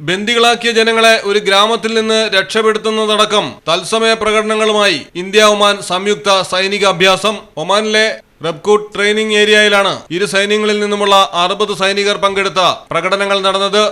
ബന്ദികളാക്കിയ ജനങ്ങളെ ഒരു ഗ്രാമത്തിൽ നിന്ന് രക്ഷപ്പെടുത്തുന്നതടക്കം തത്സമയ പ്രകടനങ്ങളുമായി ഇന്ത്യ ഒമാൻ സംയുക്ത സൈനിക അഭ്യാസം. ഒമാനിലെ റബ്കൂട്ട് ട്രെയിനിംഗ് ഏരിയയിലാണ് ഇരു സൈന്യങ്ങളിൽ നിന്നുമുള്ള അറുപത് സൈനികർ പങ്കെടുത്ത പ്രകടനങ്ങൾ നടന്നത്.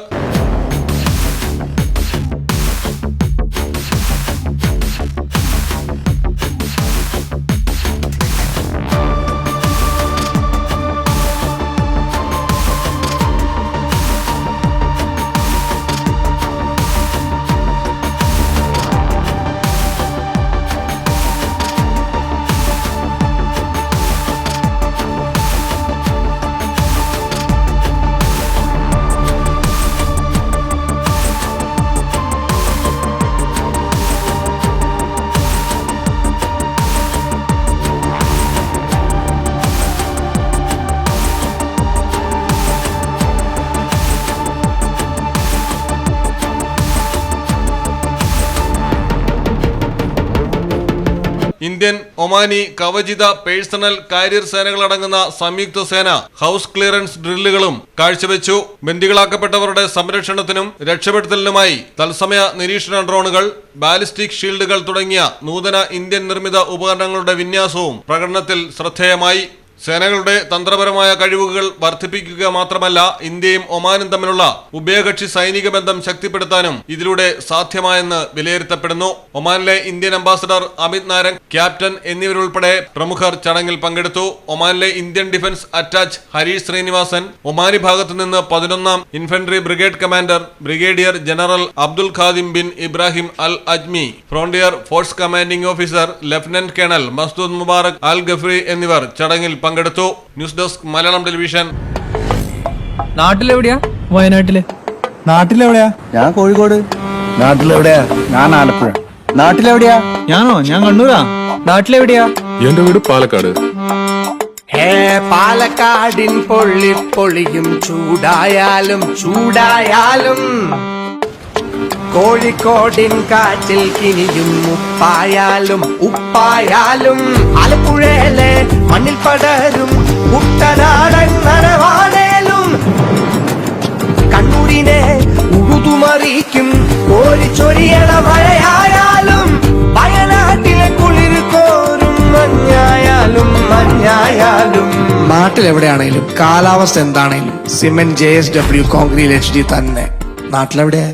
ഇന്ത്യൻ ഒമാനി കവചിത പേഴ്സണൽ കാരിയർ സേനകളടങ്ങുന്ന സംയുക്ത സേന ഹൗസ് ക്ലിയറൻസ് ഡ്രില്ലുകളും കാഴ്ചവെച്ചു. ബന്ദികളാക്കപ്പെട്ടവരുടെ സംരക്ഷണത്തിനും രക്ഷപ്പെടുത്തലിനുമായി തത്സമയ നിരീക്ഷണ ഡ്രോണുകൾ ബാലിസ്റ്റിക് ഷീൽഡുകൾ തുടങ്ങിയ നൂതന ഇന്ത്യൻ നിർമ്മിത ഉപകരണങ്ങളുടെ വിന്യാസവും പ്രകടനത്തിൽ ശ്രദ്ധേയമായി. സേനകളുടെ തന്ത്രപരമായ കഴിവുകൾ വർദ്ധിപ്പിക്കുക മാത്രമല്ല ഇന്ത്യയും ഒമാനും തമ്മിലുള്ള ഉഭയകക്ഷി സൈനിക ബന്ധം ശക്തിപ്പെടുത്താനും ഇതിലൂടെ സാധ്യമായെന്ന് വിലയിരുത്തപ്പെടുന്നു. ഒമാനിലെ Indian ambassador Amit Narang captain എന്നിവരുൾപ്പെടെ പ്രമുഖർ ചടങ്ങിൽ പങ്കെടുത്തു. ഒമാനിലെ Indian defence attache Harish Srinivasan Omani ഭാഗത്തു നിന്ന് പതിനൊന്നാം infantry brigade commander brigadier general Abdul Khadim bin Ibrahim Al Ajmi frontier force commanding officer lieutenant colonel Masdood Mubarak Al Ghafri എന്നിവർ ചടങ്ങിൽ പങ്കെടുത്തു. News desk Malayalam television. നാട്ടിലെവിടെയാ? വയനാട്ടിൽ. നാട്ടിലെവിടെയാ? ഞാൻ കോഴിക്കോട്. നാട്ടിലെവിടെയാ? ഞാൻ ആലപ്പുഴ. നാട്ടിലെവിടെയാ? ഞാനോ? ഞാൻ കണ്ണൂരാ. നാട്ടിലെവിടെയാ? എന്റെ വീട് പാലക്കാട്. ഹേ പാലക്കാടിൻ പൊള്ളി പൊളിയും ചൂടായാലും ചൂടായാലും. കോഴിക്കോടിൻ കാറ്റിൽ കിനിയും ഉപ്പായാലും ഉപ്പായാലും ആലപ്പുഴയിലെ മണ്ണിൽ പടരും കുട്ടനാടൻ നനവാണേലും കണ്ണൂരിനെ ഉഴുതുമറിയിക്കും കോരിച്ചൊരിയണ മഴയായാലും വയനാട്ടിലെ കുളിർ കോരും മഞ്ഞായാലും മഞ്ഞായാലും. നാട്ടിലെവിടെയാണേലും കാലാവസ്ഥ എന്താണേലും cement J S W concrete H D തന്നെ. നാട്ടിലെവിടെയാ?